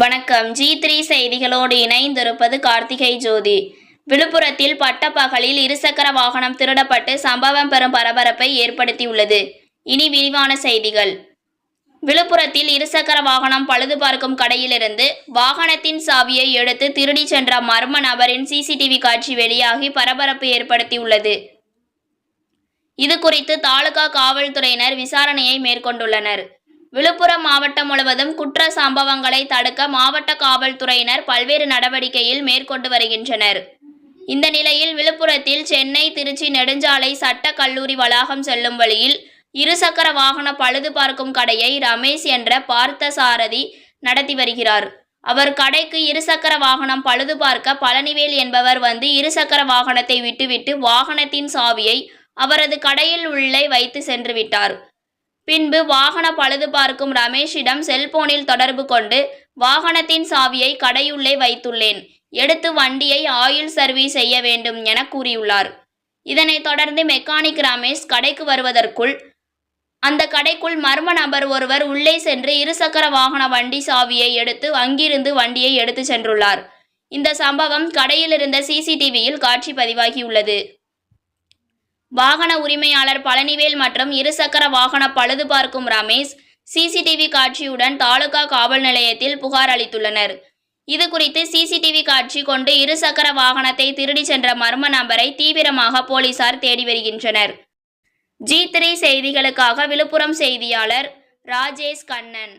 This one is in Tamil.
வணக்கம். ஜி த்ரீ செய்திகளோடு இணைந்திருப்பது கார்த்திகை ஜோதி. விழுப்புரத்தில் பட்டப்பகலில் இருசக்கர வாகனம் திருடப்பட்டு சம்பவம் பெறும் பரபரப்பை ஏற்படுத்தியுள்ளது. இனி விரிவான செய்திகள். விழுப்புரத்தில் இருசக்கர வாகனம் பழுது பார்க்கும் கடையிலிருந்து வாகனத்தின் சாவியை எடுத்து திருடி சென்ற மர்ம நபரின் சிசிடிவி காட்சி வெளியாகி பரபரப்பு ஏற்படுத்தியுள்ளது. இது குறித்து தாலுகா காவல்துறையினர் விசாரணையை மேற்கொண்டுள்ளனர். விழுப்புரம் மாவட்டம் முழுவதும் குற்ற சம்பவங்களை தடுக்க மாவட்ட காவல்துறையினர் பல்வேறு நடவடிக்கையில் மேற்கொண்டு வருகின்றனர். இந்த நிலையில் விழுப்புரத்தில் சென்னை திருச்சி நெடுஞ்சாலை சட்ட கல்லூரி வளாகம் செல்லும் வழியில் இருசக்கர வாகன பழுது பார்க்கும் கடையை ரமேஷ் என்ற பார்த்த சாரதி நடத்தி வருகிறார். அவர் கடைக்கு இருசக்கர வாகனம் பழுது பார்க்க பழனிவேல் என்பவர் வந்து இருசக்கர வாகனத்தை விட்டுவிட்டு வாகனத்தின் சாவியை அவரது கடையில் உள்ளே வைத்து சென்று விட்டார். பின்பு வாகன பழுது பார்க்கும் ரமேஷிடம் செல்போனில் தொடர்பு கொண்டு வாகனத்தின் சாவியை கடையுள்ளே வைத்துள்ளேன். எடுத்து வண்டியை ஆயில் சர்வீஸ் செய்ய வேண்டும் என கூறியுள்ளார். இதனைத் தொடர்ந்து மெக்கானிக் ரமேஷ் கடைக்கு வருவதற்குள் அந்த கடைக்குள் மர்ம நபர் ஒருவர் உள்ளே சென்று இருசக்கர வாகன வண்டி சாவியை எடுத்து அங்கிருந்து வண்டியை எடுத்து சென்றுள்ளார். இந்த சம்பவம் கடையில் இருந்த சிசிடிவியில் காட்சி பதிவாகியுள்ளது. வாகன உரிமையாளர் பழனிவேல் மற்றும் இருசக்கர வாகன பழுது பார்க்கும் ரமேஷ் சிசிடிவி காட்சியுடன் தாலுகா காவல் நிலையத்தில் புகார் அளித்துள்ளனர். இது குறித்து சிசிடிவி காட்சி கொண்டு இருசக்கர வாகனத்தை திருடி சென்ற மர்ம நபரை தீவிரமாக போலீசார் தேடி வருகின்றனர். ஜி த்ரீ செய்திகளுக்காக விழுப்புரம் செய்தியாளர் ராஜேஷ் கண்ணன்.